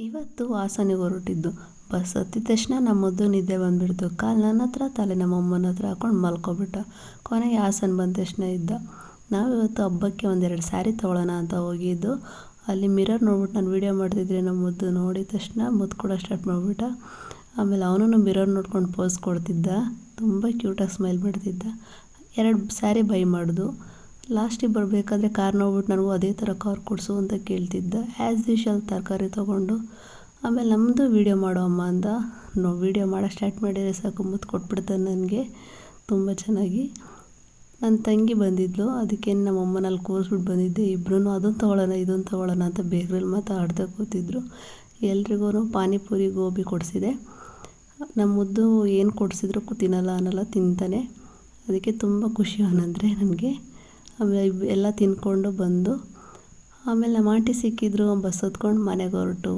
ಇವತ್ತು ಹಾಸನಿಗೆ ಹೊರಟಿದ್ದು. ಬಸ್ ಹತ್ತಿದ ತಕ್ಷಣ ನಮ್ಮ ಮುದ್ದು ನಿದ್ದೆ ಬಂದುಬಿಡ್ತು. ಕಾಲು ನನ್ನ ಹತ್ರ, ತಲೆ ನಮ್ಮ ಅಮ್ಮನ ಹತ್ರ ಹಾಕೊಂಡು ಮಲ್ಕೊಬಿಟ್ಟ. ಕೊನೆಗೆ ಹಾಸನ ಬಂದ ತಕ್ಷಣ ಇದ್ದ. ನಾವಿವತ್ತು ಹಬ್ಬಕ್ಕೆ ಒಂದೆರಡು ಸ್ಯಾರಿ ತೊಗೊಳ್ಳೋಣ ಅಂತ ಹೋಗಿದ್ದು. ಅಲ್ಲಿ ಮಿರರ್ ನೋಡ್ಬಿಟ್ಟು ನಾನು ವೀಡಿಯೋ ಮಾಡ್ತಿದ್ರೆ ನಮ್ಮ ಮುದ್ದು ನೋಡಿದ ತಕ್ಷಣ ಮುದ್ದು ಕೂಡ ಸ್ಟಾರ್ಟ್ ಮಾಡಿಬಿಟ್ಟ. ಆಮೇಲೆ ಅವನು ಮಿರರ್ ನೋಡ್ಕೊಂಡು ಪೋಸ್ ಕೊಡ್ತಿದ್ದ. ತುಂಬ ಕ್ಯೂಟಾಗಿ ಸ್ಮೈಲ್ ಬಿಡ್ತಿದ್ದ ಎರಡು ಸ್ಯಾರಿ ಬೈ ಮಾಡಿದು. ಲಾಸ್ಟಿಗೆ ಬರಬೇಕಾದ್ರೆ ಕಾರ್ ನೋಡ್ಬಿಟ್ಟು ನನಗೂ ಅದೇ ಥರ ಕಾರ್ ಕೊಡಿಸು ಅಂತ ಕೇಳ್ತಿದ್ದ. ಆ್ಯಸ್ ಯೂಶಲ್ ತರಕಾರಿ ತೊಗೊಂಡು. ಆಮೇಲೆ ನಮ್ಮದು ವೀಡಿಯೋ ಮಾಡೋ ಅಮ್ಮ ಅಂದ ನಾವು ವೀಡಿಯೋ ಮಾಡೋ ಸ್ಟಾರ್ಟ್ ಮಾಡಿದರೆ ಸಾಕು ಮುತ್ತು ಕೊಟ್ಬಿಡ್ತಾನೆ ನನಗೆ. ತುಂಬ ಚೆನ್ನಾಗಿ. ನನ್ನ ತಂಗಿ ಬಂದಿದ್ಲು, ಅದಕ್ಕೆ ನಮ್ಮ ಅಮ್ಮನಲ್ಲಿ ಕೂರಿಸ್ಬಿಟ್ಟು ಬಂದಿದ್ದೆ. ಇಬ್ಬರೂ ಅದನ್ನು ತೊಗೊಳ್ಳೋಣ ಇದನ್ನು ತೊಗೊಳ್ಳೋಣ ಅಂತ ಬೇಕ್ರಲ್ಲಿ ಮಾತಾಡ್ತಾ ಕೂತಿದ್ರು. ಎಲ್ರಿಗೂ ಪಾನಿಪುರಿ ಗೋಬಿ ಕೊಡಿಸಿದೆ. ನಮ್ಮ ಮುದ್ದು ಏನು ಕೊಡಿಸಿದ್ರು ತಿನ್ನಲ್ಲ ಅನ್ನಲ್ಲ, ತಿಂತಾನೆ. ಅದಕ್ಕೆ ತುಂಬ ಖುಷಿ ಅನ್ನಂದರೆ ನನಗೆ. ಆಮೇಲೆ ಎಲ್ಲ ತಿಂದ್ಕೊಂಡು ಬಂದು ಆಮೇಲೆ ನಮ್ಮ ಆಂಟಿ ಸಿಕ್ಕಿದ್ರು ಬಸ್ ಹತ್ಕೊಂಡು ಮನೆಗೆ ಹೊರಟು.